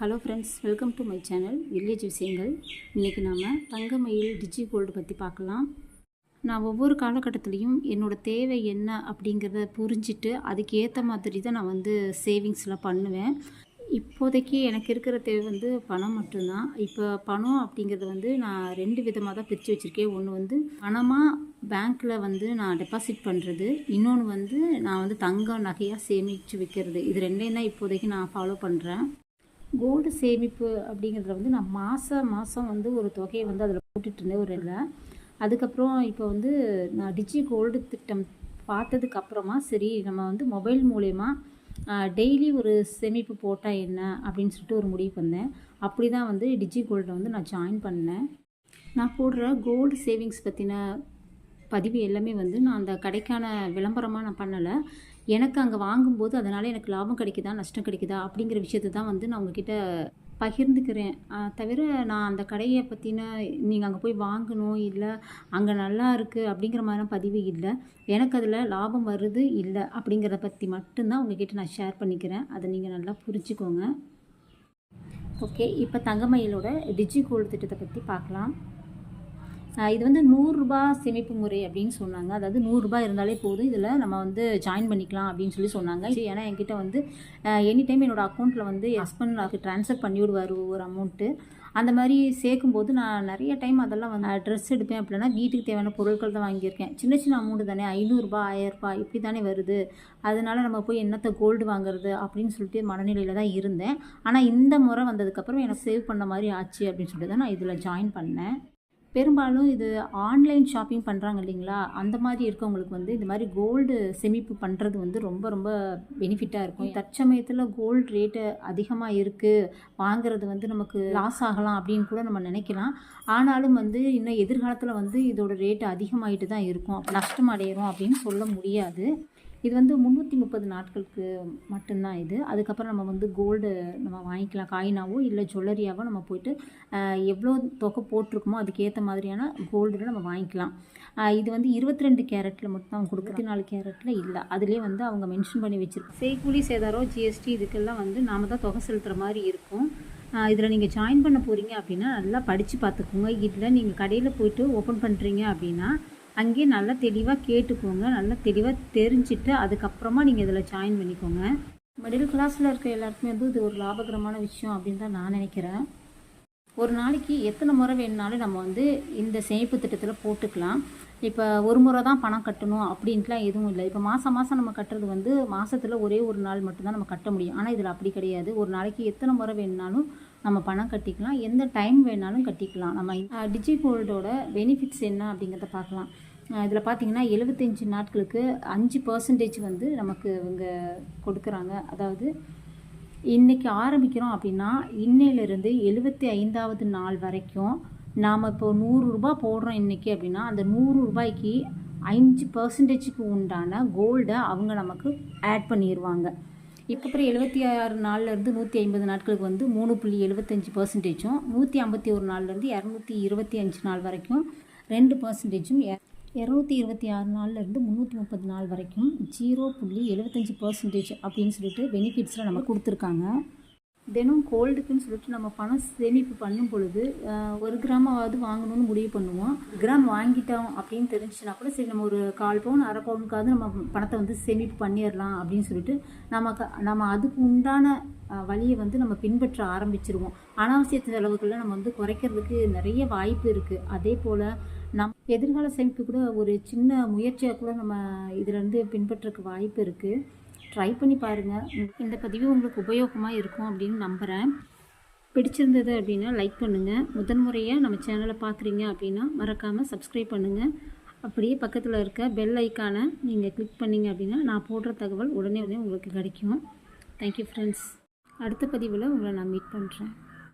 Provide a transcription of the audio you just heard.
Hello friends welcome to my channel village விஷயங்கள் இன்றைக்கி நாம் தங்கமயில் டிஜி கோல்டு பற்றி பார்க்கலாம். நான் ஒவ்வொரு காலகட்டத்துலேயும் என்னோடய தேவை என்ன அப்படிங்கிறத புரிஞ்சுட்டு அதுக்கு ஏற்ற மாதிரி தான் நான் வந்து சேவிங்ஸ்லாம் பண்ணுவேன். இப்போதைக்கு எனக்கு இருக்கிற தேவை வந்து பணம் மட்டும்தான். இப்போ பணம் அப்படிங்கிறது வந்து நான் ரெண்டு விதமாக தான் பிரித்து வச்சுருக்கேன். ஒன்று வந்து பணமாக பேங்க்கில் வந்து நான் டெபாசிட் பண்ணுறது இன்னொன்று வந்து நான் வந்து தங்கம் நகையாக சேமித்து வைக்கிறது. இது ரெண்டையும் தான் இப்போதைக்கு நான் ஃபாலோ பண்ணுறேன் கோல்டு சேமிப்பு அப்படிங்கிறதுல வந்து நான் மாதம் மாதம் வந்து ஒரு தொகையை வந்து அதில் போட்டுட்டு இருந்தேன் ஒரு இதில் அதுக்கப்புறம் இப்போ வந்து நான் டிஜி கோல்டு திட்டம் பார்த்ததுக்கு அப்புறமா சரி நம்ம வந்து மொபைல் மூலயமா டெய்லி ஒரு சேமிப்பு போட்டால் என்ன அப்படின்னு சொல்லிட்டு ஒரு முடிவு பண்ணேன். அப்படி தான் வந்து டிஜி கோல்டை வந்து நான் ஜாயின் பண்ணேன். நான் போடுற கோல்டு சேவிங்ஸ் பற்றின பதிவு எல்லாமே வந்து நான் அந்த கடைக்கான விளம்பரமாக நான் பண்ணலை. எனக்கு அங்கே வாங்கும்போது அதனால் எனக்கு லாபம் கிடைக்குதா நஷ்டம் கிடைக்குதா அப்படிங்கிற விஷயத்தை தான் வந்து நான் உங்ககிட்ட பகிர்ந்துக்கிறேன். தவிர நான் அந்த கடையை பற்றின நீங்கள் அங்கே போய் வாங்கணும் இல்லை அங்கே நல்லா இருக்குது அப்படிங்கிற மாதிரிலாம் பதிவு இல்லை. எனக்கு அதில் லாபம் வருது இல்லை அப்படிங்கிறத பற்றி மட்டும்தான் உங்ககிட்ட நான் ஷேர் பண்ணிக்கிறேன். அதை நீங்கள் நல்லா புரிஞ்சுக்கோங்க. ஓகே இப்போ தங்கமயிலோட டிஜி கோல்டு திட்டத்தை பற்றி பார்க்கலாம். இது வந்து நூறுரூபா சேமிப்பு முறை அப்படின்னு சொன்னாங்க. அதாவது நூறுரூபா இருந்தாலே போதும். இதில் நம்ம வந்து ஜாயின் பண்ணிக்கலாம் அப்படின்னு சொல்லி சொன்னாங்க. ஏன்னா என்கிட்ட வந்து எனி டைம் என்னோடய அக்கௌண்ட்டில் வந்து ஹஸ்பண்ட் அதுக்கு ட்ரான்ஸ்ஃபர் பண்ணி விடுவார் ஒரு அமௌண்ட்டு அந்த மாதிரி சேர்க்கும்போது நான் நிறைய டைம் அதெல்லாம் வந்து ட்ரெஸ் எடுப்பேன் அப்படின்னா வீட்டுக்கு தேவையான பொருட்கள் தான் வாங்கியிருக்கேன். சின்ன சின்ன அமௌண்ட்டு தானே. ஐநூறுரூபா ஆயிரரூபா இப்படி தானே வருது. அதனால நம்ம போய் என்னத்தை கோல்டு வாங்குறது அப்படின்னு சொல்லிட்டு மனநிலையில் தான் இருந்தேன். ஆனால் இந்த முறை வந்ததுக்கப்புறம் எனக்கு சேவ் பண்ண மாதிரி ஆச்சு அப்படின்னு சொல்லிட்டு தான் நான் இதில் ஜாயின் பண்ணேன். பெரும்பாலும் இது ஆன்லைன் ஷாப்பிங் பண்ணுறாங்க இல்லைங்களா? அந்த மாதிரி இருக்கவங்களுக்கு வந்து இந்த மாதிரி கோல்டு செமிப்பு பண்ணுறது வந்து ரொம்ப ரொம்ப பெனிஃபிட்டாக இருக்கும். தற்சமயத்தில் கோல்டு ரேட்டு அதிகமாக இருக்குது வாங்குறது வந்து நமக்கு லாஸ் ஆகலாம் அப்படின்னு கூட நம்ம நினைக்கலாம். ஆனாலும் வந்து இன்னும் எதிர்காலத்தில் வந்து இதோட ரேட்டு அதிகமாகிட்டு தான் இருக்கும். நஷ்டம் அடையிறோம் அப்படின்னு சொல்ல முடியாது. இது வந்து முந்நூற்றி முப்பது நாட்களுக்கு மட்டும்தான் இது. அதுக்கப்புறம் நம்ம வந்து கோல்டு நம்ம வாங்கிக்கலாம். காயினாவோ இல்லை ஜுவல்லரியாவோ நம்ம போயிட்டு எவ்வளோ தொகை போட்டிருக்குமோ அதுக்கேற்ற மாதிரியான கோல்டில் நம்ம வாங்கிக்கலாம். இது வந்து இருபத்தி ரெண்டு கேரட்டில் மட்டும் அவங்க கொடுக்குறது நாலு கேரட்டில் இல்லை. அதுலேயே வந்து அவங்க மென்ஷன் பண்ணி வச்சுருக்கோம் செய்கூலி சேதாரம் ஜிஎஸ்டி இதுக்கெல்லாம் வந்து நாம் தான் தொகை செலுத்துகிற மாதிரி இருக்கும். இதில் நீங்கள் ஜாயின் பண்ண போகிறீங்க அப்படின்னா நல்லா படித்து பார்த்துக்கோங்க. இதில் நீங்கள் கடையில் போயிட்டு ஓப்பன் பண்ணுறீங்க அப்படின்னா அங்கேயே நல்லா தெளிவாக கேட்டுக்கோங்க. நல்லா தெளிவாக தெரிஞ்சுட்டு அதுக்கப்புறமா நீங்கள் இதில் ஜாயின் பண்ணிக்கோங்க. மிடில் கிளாஸில் இருக்க எல்லாருக்குமே வந்து இது ஒரு லாபகரமான விஷயம் அப்படின்னு தான் நான் நினைக்கிறேன். ஒரு நாளைக்கு எத்தனை முறை வேணுனாலும் நம்ம வந்து இந்த சேமிப்பு திட்டத்தில் போட்டுக்கலாம். இப்போ ஒரு முறை தான் பணம் கட்டணும் அப்படின்ட்டுலாம் எதுவும் இல்லை. இப்போ மாதம் மாதம் நம்ம கட்டுறது வந்து மாதத்தில் ஒரே ஒரு நாள் மட்டும்தான் நம்ம கட்ட முடியும். ஆனால் இதில் அப்படி கிடையாது. ஒரு நாளைக்கு எத்தனை முறை வேணுனாலும் நம்ம பணம் கட்டிக்கலாம். எந்த டைம் வேணாலும் கட்டிக்கலாம். நம்ம டிஜி கோல்டோட பெனிஃபிட்ஸ் என்ன அப்படிங்கிறத பார்க்கலாம். இதில் பார்த்தீங்கன்னா எழுபத்தஞ்சி நாட்களுக்கு அஞ்சு பர்சன்டேஜ் வந்து நமக்கு இவங்க கொடுக்குறாங்க. அதாவது இன்றைக்கி ஆரம்பிக்கிறோம் அப்படின்னா இன்னையிலிருந்து எழுபத்தி ஐந்தாவது நாள் வரைக்கும் நாம் இப்போ நூறுரூபா போடுறோம் இன்றைக்கி அப்படின்னா அந்த நூறு ரூபாய்க்கு அஞ்சு பர்சன்டேஜுக்கு உண்டான கோல்டை அவங்க நமக்கு ஆட் பண்ணிடுவாங்க இப்போ இருக்கிற எழுபத்தி ஆறு நாள்லேருந்து நூற்றி ஐம்பது நாட்களுக்கு வந்து மூணு புள்ளி எழுபத்தஞ்சி பர்சன்டேஜும் நூற்றி ஐம்பத்தி ஒரு நாள்லேருந்து இரநூத்தி இருபத்தி அஞ்சு நாள் வரைக்கும் ரெண்டு பர்சன்டேஜும் இரநூத்தி இருபத்தி ஆறு நாள்லேருந்து முந்நூற்றி முப்பது நாள் வரைக்கும் ஜீரோ புள்ளி எழுபத்தஞ்சி பர்சன்டேஜ் அப்படின்னு சொல்லிட்டு பெனிஃபிட்ஸில் நம்ம கொடுத்துருக்காங்க. தினம் கோல்டுக்குன்னு சொல்லிட்டு நம்ம பணம் சேமிப்பு பண்ணும் பொழுது ஒரு கிராமாவது வாங்கணும்னு முடிவு பண்ணுவோம். கிராம் வாங்கிட்டோம் அப்படின்னு தெரிஞ்சுன்னா கூட சரி நம்ம ஒரு கால் பவுன் அரை பவுனுக்காவது நம்ம பணத்தை வந்து சேமிப்பு பண்ணிடலாம் அப்படின்னு சொல்லிட்டு நமக்கு நம்ம அதுக்கு உண்டான வழியை வந்து நம்ம பின்பற்ற ஆரம்பிச்சிருவோம். அனாவசிய செலவுகளில் நம்ம வந்து குறைக்கிறதுக்கு நிறைய வாய்ப்பு இருக்குது அதே போல் நம் எதிர்கால சேமிப்பு கூட ஒரு சின்ன முயற்சியாக கூட நம்ம இதிலேருந்து பின்பற்றக்கு வாய்ப்பு இருக்குது ட்ரை பண்ணி பாருங்கள் இந்த பதிவு உங்களுக்கு உபயோகமாக இருக்கும் அப்படின்னு நம்புகிறேன் பிடிச்சிருந்தது அப்படின்னா லைக் பண்ணுங்கள் முதன்முறையாக நம்ம சேனலை பார்க்குறீங்க அப்படின்னா மறக்காமல் சப்ஸ்கிரைப் பண்ணுங்கள் அப்படியே பக்கத்தில் இருக்க பெல் ஐக்கானை நீங்கள் கிளிக் பண்ணிங்க அப்படின்னா நான் போடுற தகவல் உடனே உடனே உங்களுக்கு கிடைக்கும். தேங்க்யூ ஃப்ரெண்ட்ஸ் அடுத்த பதிவில் உங்களை நான் மீட் பண்ணுறேன்